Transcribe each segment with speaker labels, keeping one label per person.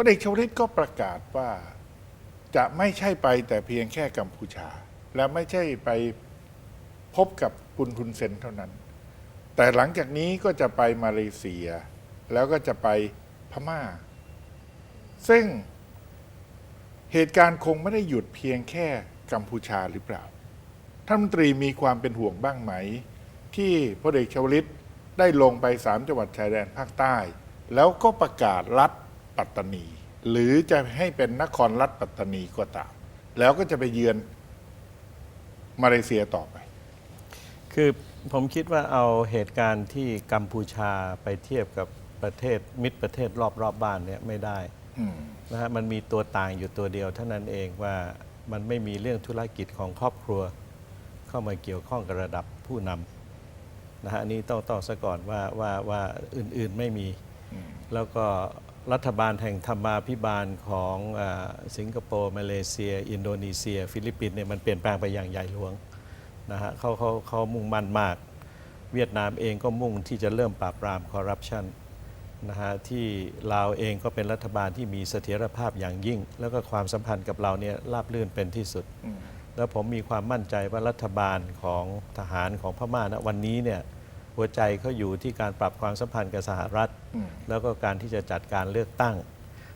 Speaker 1: พลเอกชวลิตก็ประกาศว่าจะไม่ใช่ไปแต่เพียงแค่กัมพูชา และไม่ใช่ไปพบกับคุณทุนเซนเท่านั้น แต่หลังจากนี้ก็จะไปมาเลเซีย แล้วก็จะไปพม่า ซึ่งเหตุการณ์คงไม่ได้หยุดเพียงแค่กัมพูชาหรือเปล่า ท่านมนตรีมีความเป็นห่วงบ้างไหม ที่พลเอกชวลิตได้ลงไปสามจังหวัดชายแดนภาคใต้ แล้วก็ประกาศรัฐ ปัตตานี หรือจะให้เป็นนครรัฐปัตตานีก็ตาม แล้วก็จะไปเยือนมาเลเซียต่อไป
Speaker 2: คือผมคิดว่าเอาเหตุการณ์ที่กัมพูชาไปเทียบกับประเทศมิตรประเทศรอบๆบบ้านเนี่ยไม่ได้
Speaker 1: อืม
Speaker 2: นะฮะมันมีตัวต่างอยู่ตัวเดียวเท่านั้นเองว่ามันไม่มีเรื่องธุรกิจของครอบครัว เข้ามาเกี่ยวข้องกับระดับผู้นำนะฮะอันนี้ต้องต้องซะก่อนว่าว่าว่าอื่นๆไม่มี
Speaker 1: อืม
Speaker 2: แล้วก็ รัฐบาลแห่งธรรมาภิบาลของอาสิงคโปร์มาเลเซีย อินโดนีเซีย ฟิลิปปินส์เนี่ยมันเปลี่ยนแปลงไปอย่างใหญ่หลวงนะฮะเขาเขาเขามุ่งมั่นมาก เวียดนามเองก็มุ่งที่จะเริ่มปราบปรามคอร์รัปชันนะฮะที่ลาวเองก็เป็นรัฐบาลที่มีเสถียรภาพอย่างยิ่ง แล้วก็ความสัมพันธ์กับเราเนี่ยราบรื่นเป็นที่สุด
Speaker 1: อืม
Speaker 2: แล้วผมมีความมั่นใจว่ารัฐบาลของทหารของพม่าณวันนี้เนี่ย หัวใจเขาอยู่ที่การปรับความสัมพันธ์กับสหรัฐ
Speaker 1: อืม
Speaker 2: แล้วก็การที่จะจัดการเลือกตั้ง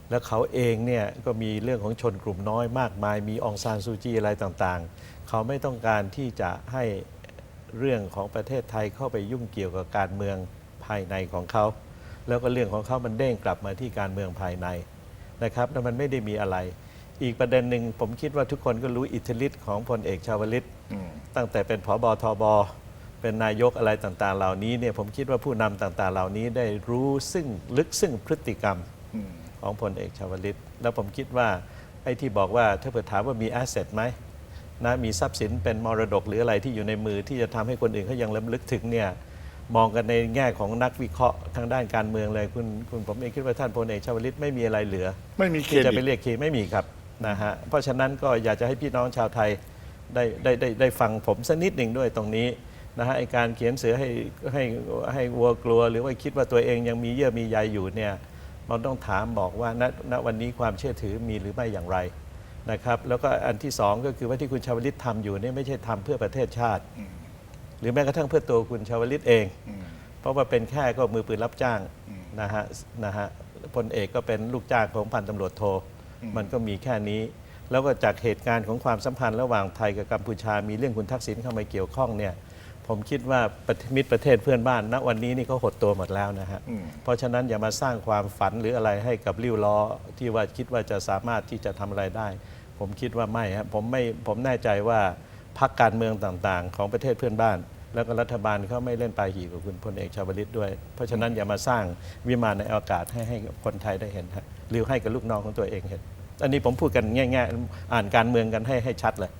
Speaker 2: แล้วเขาเองเนี่ยก็มีเรื่องของชนกลุ่มน้อยมากมาย มีองซานซูจีอะไรต่างๆ เขาไม่ต้องการที่จะให้เรื่องของประเทศไทยเข้าไปยุ่งเกี่ยวกับการเมืองภายในของเขา แล้วก็เรื่องของเขามันเด้งกลับมาที่การเมืองภายในนะครับแล้วมันไม่ได้มีอะไร อีกประเด็นหนึ่งผมคิดว่าทุกคนก็รู้อิทธิฤทธิ์ของพลเอกชาวลิต
Speaker 1: อืม
Speaker 2: ตั้งแต่เป็นผบทบ เป็นนายกอะไรต่างๆ เหล่านี้เนี่ยผมคิดว่าผู้นำต่างๆ เหล่านี้ได้รู้ซึ่งลึกซึ่งพฤติกรรม
Speaker 1: อืม
Speaker 2: ของพลเอกชาวลิต แล้วผมคิดว่าไอ้ที่บอกว่าถ้าเปิดถามว่ามีแอสเซทไหมนะมีทรัพย์สินเป็นมรดกหรืออะไรที่อยู่ในมือที่จะทำให้คนอื่นเขายังล้ำลึกถึงเนี่ยมองกันในแง่ของนักวิเคราะห์ทางด้านการเมืองเลยคุณคุณผมเองคิดว่าท่านพลเอกชาวลิตไม่มีอะไรเหลือ
Speaker 1: ไม่มีเคร
Speaker 2: ที่จะ
Speaker 1: ดิ
Speaker 2: ไป
Speaker 1: ต
Speaker 2: เรียกเคไม่มีครับนะฮะเพราะฉะนั้นก็อยากจะให้พี่น้องชาวไทยได้ได้ได้ได้ฟังผมสักนิดหนึ่งด้วยตรงนี้ นะฮะไอการเขียนเสือให้ให้ให้วัวกลัว หรือว่าคิดว่าตัวเองยังมีเยื่อมีใยอยู่เนี่ยมันต้องถามบอกว่าณณวันนี้ความเชื่อถือมีหรือไม่อย่างไรนะครับแล้วก็อันที่สองก็คือว่าที่คุณชาวลิตทำอยู่เนี่ยไม่ใช่ทำเพื่อประเทศชาติ หรือแม้กระทั่งเพื่อตัวคุณชาวลิตเอง เพราะว่าเป็นแค่ก็มือปืนรับจ้างนะฮะนะฮะพลเอกก็เป็นลูกจ้างของพันตำรวจโท
Speaker 1: ม
Speaker 2: มันก็มีแค่นี้ แล้วก็จากเหตุการณ์ของความสัมพันธ์ระหว่างไทยกับกัมพูชา มีเรื่องคุณทักษิณเข้ามาเกี่ยวข้องเนี่ย ผมคิดว่าประเทศมิตรประเทศเพื่อนบ้านณวันนี้นี่เขาหดตัวหมดแล้วนะฮะ
Speaker 1: อืม
Speaker 2: เพราะฉะนั้นอย่ามาสร้างความฝันหรืออะไรให้กับริ้วล้อที่ว่าคิดว่าจะสามารถที่จะทำอะไรได้ ผมคิดว่าไม่ครับผมไม่ผมแน่ใจว่าพรรคการเมืองต่างๆ ของประเทศเพื่อนบ้าน แล้วก็รัฐบาลเขาไม่เล่นปลายหีกับคุณพลเอกชาวลิตด้วย เพราะฉะนั้นอย่ามาสร้างวิมานในอากาศให้ให้กับคนไทยได้เห็นฮะหรือให้กับลูกน้องของตัวเองเห็น อันนี้ผมพูดกันง่ายๆอ่านการเมืองกันให้ให้ชัดเลย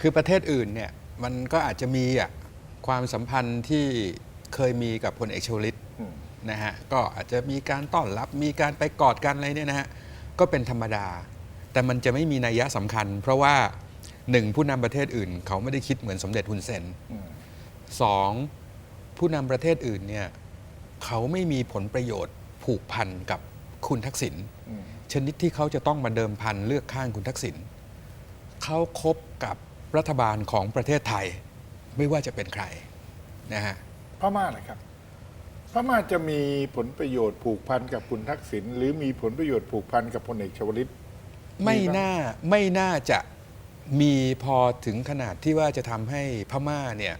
Speaker 3: คือประเทศอื่นเนี่ยมันก็อาจจะมีอะ ความสัมพันธ์ที่เคยมีกับพลเอกชวลิต
Speaker 1: อืม
Speaker 3: นะฮะก็อาจจะมีการต้อนรับมีการไปกอดกันอะไรเนี่ยนะฮะก็เป็นธรรมดา แต่มันจะไม่มีนัยยะสำคัญ เพราะว่าหนึ่งผู้นำประเทศอื่น เขาไม่ได้คิดเหมือนสมเด็จฮุนเซน
Speaker 1: อืม
Speaker 3: สองผู้นำประเทศอื่นเนี่ยเขาไม่มีผลประโยชน์ผูกพันกับคุณทักษิณ
Speaker 1: อืม
Speaker 3: ชนิดที่เขาจะต้องมาเดิมพันเลือกข้างคุณทักษิณเขาคบกับรัฐบาลของประเทศไทย ไม่ว่าจะเป็นใครนะฮะ
Speaker 1: พม่านะครับพม่าจะมีผลประโยชน์ผูกพันกับคุณทักษิณหรือมีผลประโยชน์ผูกพันกับพลเอกชวลิต
Speaker 3: ไม่
Speaker 1: มีปะ
Speaker 3: น่าไม่น่าจะมีพอถึงขนาดที่ว่าจะทำให้พม่าเนี่ย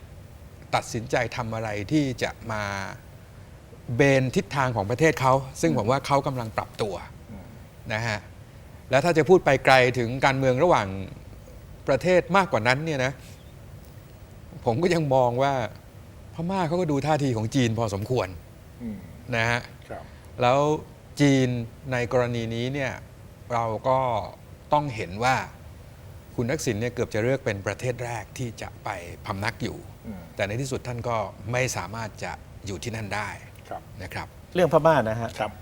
Speaker 3: ตัดสินใจทำอะไรที่จะมาเบนทิศทางของประเทศเขา ซึ่งผมว่าเขากำลังปรับตัวนะฮะแล้วถ้าจะพูดไปไกลถึงการเมืองระหว่างประเทศมากกว่านั้นเนี่ยนะ ผมก็ยังมองว่าพม่าเขาก็ดูท่าทีของจีนพอสมควร
Speaker 1: อืม
Speaker 3: นะฮะ
Speaker 1: ครับ
Speaker 3: แล้วจีนในกรณีนี้เนี่ยเราก็ต้องเห็นว่าคุณทักษิณเนี่ยเกือบจะเลือกเป็นประเทศแรกที่จะไปพำนักอยู่
Speaker 1: อืม
Speaker 3: แต่ในที่สุดท่านก็ไม่สามารถจะอยู่ที่นั่นได้
Speaker 1: ครับ
Speaker 3: นะครับ
Speaker 2: เรื่องพม่านะฮะ
Speaker 1: ครับ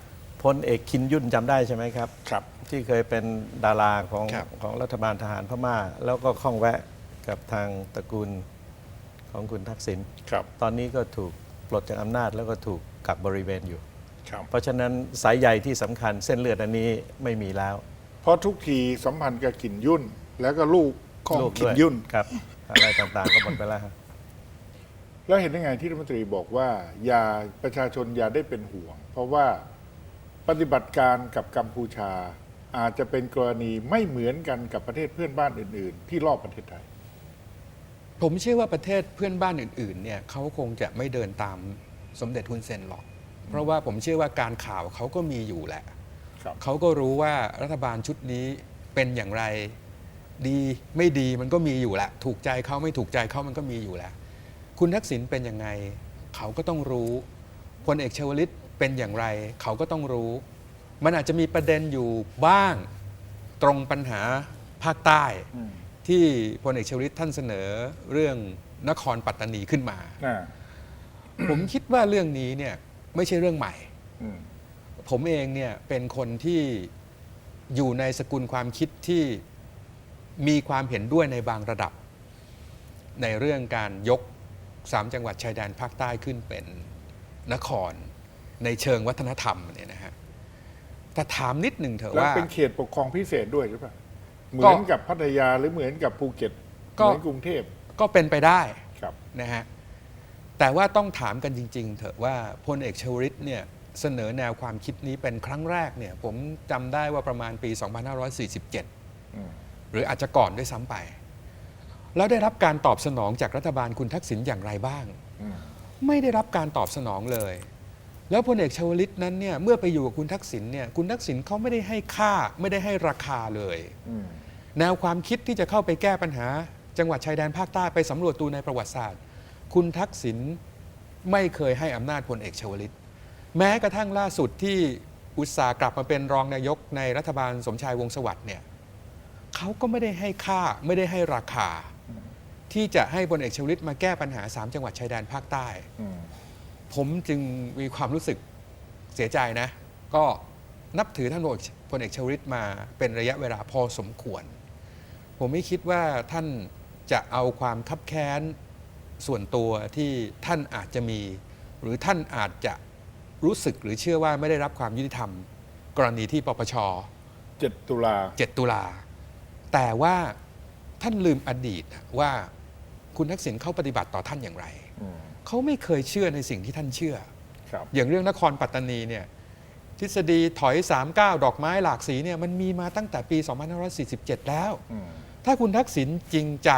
Speaker 2: พลเอกคินยุ่นจำได้ใช่ไหมครับ
Speaker 1: ครับ
Speaker 2: ที่เคยเป็นดาราของ
Speaker 3: ครับ
Speaker 2: ของรัฐบาลทหารพม่า แล้วก็ข้องแวะกับทางตระกูล ของคุณทักษิณ
Speaker 1: ครับ
Speaker 2: ตอนนี้ก็ถูกปลดจากอำนาจแล้วก็ถูกกักบริเวณอยู่
Speaker 1: ครับ
Speaker 2: เพราะฉะนั้นสายใยที่สำคัญเส้นเลือดอันนี้ไม่มีแล้ว
Speaker 1: เพราะทุกทีสัมพันธ์กับกลิ่นยุ่น แล้วก็ลูกของ
Speaker 2: ลูก
Speaker 1: กลิ่
Speaker 2: ด้วนย
Speaker 1: ยุ่น
Speaker 2: ครับ อะไรต่างๆก็หมดไปแล้วครับ
Speaker 1: แล้วเห็นได้ไงที่รัฐมนตรีบอกว่าอย่าประชาชนอย่าได้เป็นห่วง เพราะว่าปฏิบัติการกับกัมพูชา อาจจะเป็นกรณีไม่เหมือนกันกับประเทศเพื่อนบ้านอื่น ๆ ที่รอบประเทศไทย
Speaker 3: ผมเชื่อว่าประเทศเพื่อนบ้านอื่นๆเนี่ยเขาคงจะไม่เดินตามสมเด็จฮุนเซนหรอก เพราะว่าผมเชื่อว่าการข่าวเขาก็มีอยู่แหละ
Speaker 1: ครับ
Speaker 3: เขาก็รู้ว่ารัฐบาลชุดนี้เป็นอย่างไรดีไม่ดีมันก็มีอยู่แหละ ถูกใจเขาไม่ถูกใจเขามันก็มีอยู่แหละ คุณทักษิณเป็นยังไง เขาก็ต้องรู้พลเอกชวลิตเป็นอย่างไร เขาก็ต้องรู้ มันอาจจะมีประเด็นอยู่บ้างตรงปัญหาภาคใต้
Speaker 1: อืม
Speaker 3: ที่พลเอกชวลิตท่านเสนอเรื่องนครปัตตานีขึ้นมา
Speaker 1: น่า
Speaker 3: ผมคิดว่าเรื่องนี้เนี่ยไม่ใช่เรื่องใหม่
Speaker 1: อืม
Speaker 3: ผมเองเนี่ยเป็นคนที่อยู่ในสกุลความคิดที่มีความเห็นด้วยในบางระดับ ในเรื่องการยกสามจังหวัดชายแดนภาคใต้ขึ้นเป็นนครในเชิงวัฒนธรรมเนี่ยนะฮะแต่ถามนิดหนึ่งเถอะ
Speaker 1: แล้ว
Speaker 3: ว่า
Speaker 1: เป็นเขตปกครองพิเศษด้วยหรือเปล่า เหมื
Speaker 3: ก็
Speaker 1: อนกับพัทยาหรือเหมือนกับภูเก็ต
Speaker 3: ก็
Speaker 1: เหมือนกรุงเทพ
Speaker 3: ก็เป็นไปได้
Speaker 1: ครับ
Speaker 3: นะฮะแต่ว่าต้องถามกันจริง ๆ เถอะว่าพลเอกชวลิตเนี่ยเสนอแนวความคิดนี้เป็นครั้งแรกเนี่ยผมจำได้ว่าประมาณปี 2547
Speaker 1: อืม
Speaker 3: หรืออาจจะก่อนด้วยซ้ำไป แล้วได้รับการตอบสนองจากรัฐบาลคุณทักษิณอย่างไรบ้าง
Speaker 1: อืม
Speaker 3: ไม่ได้รับการตอบสนองเลย แล้วพลเอกชวลิตนั้นเนี่ยเมื่อไปอยู่กับคุณทักษิณเนี่ยคุณทักษิณเขาไม่ได้ให้ค่าไม่ได้ให้ราคาเลย
Speaker 1: อืม
Speaker 3: แนวความคิดที่จะเข้าไปแก้ปัญหา จังหวัดชายแดนภาคใต้ไปสำรวจดูในประวัติศาสตร์ คุณทักษิณไม่เคยให้อำนาจพลเอกชวลิต แม้กระทั่งล่าสุดที่อุตสาห์กลับมาเป็นรองนายกในรัฐบาลสมชายวงศ์สวัสดิ์เนี่ยเขาก็ไม่ได้ให้ค่าไม่ได้ให้ราคา ที่จะให้พลเอกชวลิตมาแก้ปัญหา 3 จังหวัดชายแดนภาคใต้
Speaker 1: อืม
Speaker 3: ผมจึงมีความรู้สึกเสียใจนะ ก็นับถือท่านพลเอกชวลิตมาเป็นระยะเวลาพอสมควร ผมไม่คิดว่าท่านจะเอาความคับแค้นส่วนตัวที่ท่านอาจจะมี หรือท่านอาจจะรู้สึกหรือเชื่อว่าไม่ได้รับความยุติธรรม กรณีที่ปปช
Speaker 1: เจ็ดตุลา
Speaker 3: 7 ตุลา แต่ว่าท่านลืมอดีตนะว่าคุณทักษิณเขาปฏิบัติต่อท่านอย่างไร
Speaker 1: อืม
Speaker 3: เขาไม่เคยเชื่อในสิ่งที่ท่านเชื่อ
Speaker 1: ครับ
Speaker 3: อย่างเรื่องนครปัตตานีเนี่ยทฤษฎีถอย 39 ดอกไม้หลากสีเนี่ยมันมีมาตั้งแต่ปี 2547 แล้ว
Speaker 1: อืม
Speaker 3: ถ้าคุณทักษิณจริงใจ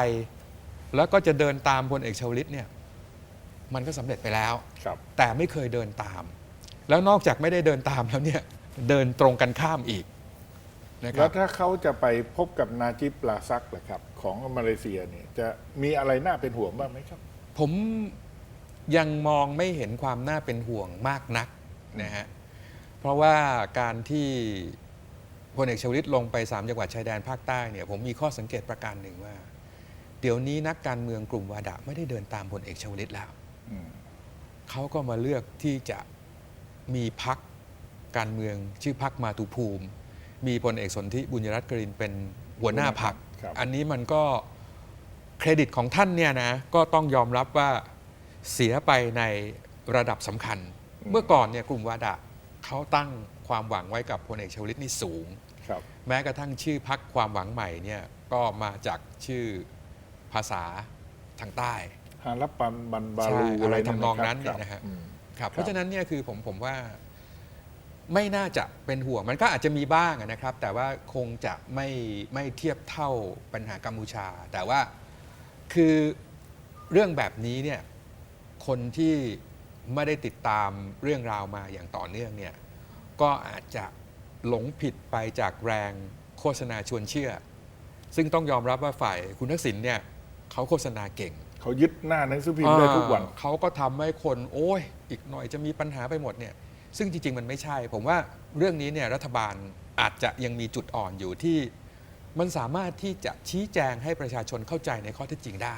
Speaker 3: แล้วก็จะเดินตามพลเอกชวลิตเนี่ยมันก็สำเร็จไปแล้ว
Speaker 1: ครับ
Speaker 3: แต่ไม่เคยเดินตาม แล้วนอกจากไม่ได้เดินตามแล้วเนี่ยเดินตรงกันข้ามอีกนะค
Speaker 1: แล้
Speaker 3: รั
Speaker 1: ว
Speaker 3: บ
Speaker 1: ถ้าเขาจะไปพบกับนาจิบลาซักล่ะครับของมาเลเซียเนี่ยจะมีอะไรน่าเป็นห่วงบ้างไหมครับ
Speaker 3: ผม ยังมองไม่เห็นความน่าเป็นห่วงมากนักนะฮะเพราะว่าการที่พลเอกชวลิตลงไป 3 จังหวัดชายแดนภาคใต้เนี่ยผมมีข้อสังเกตประการหนึ่งว่า เดี๋ยวนี้นักการเมืองกลุ่มวาดะไม่ได้เดินตามพลเอกชวลิตแล้ว
Speaker 1: อืม
Speaker 3: เขาก็มาเลือกที่จะมีพักการเมืองชื่อพักมาตุภูมิ มีพลเอกสนธิบุญยรัตน์กรินเป็นหัวหน้าพัก
Speaker 1: ครับ
Speaker 3: อันนี้มันก็เครดิตของท่านเนี่ยนะก็ต้องยอมรับว่า เสียไปในระดับสำคัญ เมื่อก่อนเนี่ยกลุ่มวาดะเขาตั้งความหวังไว้กับพลเอกชวลิตนี่สูง
Speaker 1: ครับ
Speaker 3: แม้กระทั่งชื่อพักความหวังใหม่เนี่ยก็มาจากชื่อภาษาทางใต้
Speaker 1: ฮารัปปันบันบา
Speaker 3: ใช่
Speaker 1: ลู
Speaker 3: อะไระทำนอง
Speaker 1: ครับ
Speaker 3: นั้นเนี่ย
Speaker 1: ครับ
Speaker 3: นะฮะ
Speaker 1: อืม
Speaker 3: ครับเพราะฉะนั้นเนี่ยคือผมผมว่าไม่น่าจะเป็นห่วงมันก็อาจจะมีบ้างอะนะครับ แต่ว่าคงจะไม่ไม่เทียบเท่าปัญหากัมพูชา แต่ว่าคือเรื่องแบบนี้เนี่ย คนที่ไม่ได้ติดตามเรื่องราวมาอย่างต่อเนื่องเนี่ยก็อาจจะหลงผิดไปจากแรงโฆษณาชวนเชื่อ ซึ่งต้องยอมรับว่าฝ่ายคุณทักษิณเนี่ยเขาโฆษณาเก่ง
Speaker 1: เขายึดหน้าหนังสือพิมพ์ได้ทุกวัน
Speaker 3: อ่าเขาก็ทำให้คนโอ้ย อีกหน่อยจะมีปัญหาไปหมดเนี่ยซึ่งจริง ๆ มันไม่ใช่ ผมว่าเรื่องนี้เนี่ยรัฐบาลอาจจะยังมีจุดอ่อนอยู่ที่ มันสามารถที่จะชี้แจงให้ประชาชนเข้าใจในข้อเท็จจริงได้